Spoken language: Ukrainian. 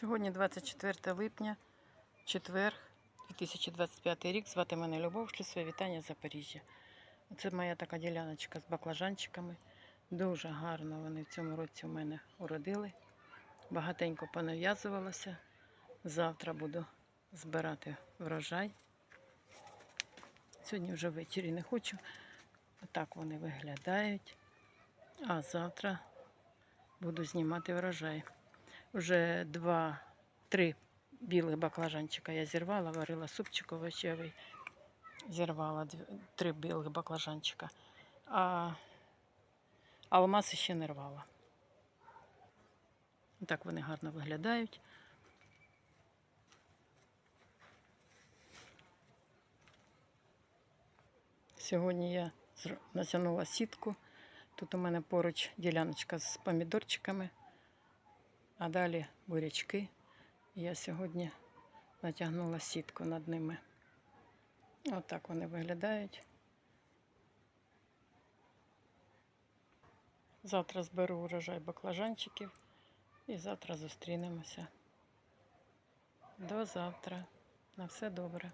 Сьогодні 24 липня, четвер, 2025 рік. Звати мене Любов, шлю вітання з Запоріжжя. Це моя така діляночка з баклажанчиками. Дуже гарно вони в цьому році у мене уродили. Багатенько понав'язувалося. Завтра буду збирати врожай. Сьогодні вже ввечері не хочу. Отак вони виглядають. А завтра буду знімати врожай. Уже два-три білих баклажанчика я зірвала, варила супчик овочевий. Зірвала три білих баклажанчика. А алмази ще не рвала. Так вони гарно виглядають. Сьогодні я натягнула сітку. Тут у мене поруч діляночка з помідорчиками, а далі бурячки. Я сьогодні натягнула сітку над ними. Отак вони виглядають. Завтра зберу урожай баклажанчиків і завтра зустрінемося. До завтра. На все добре.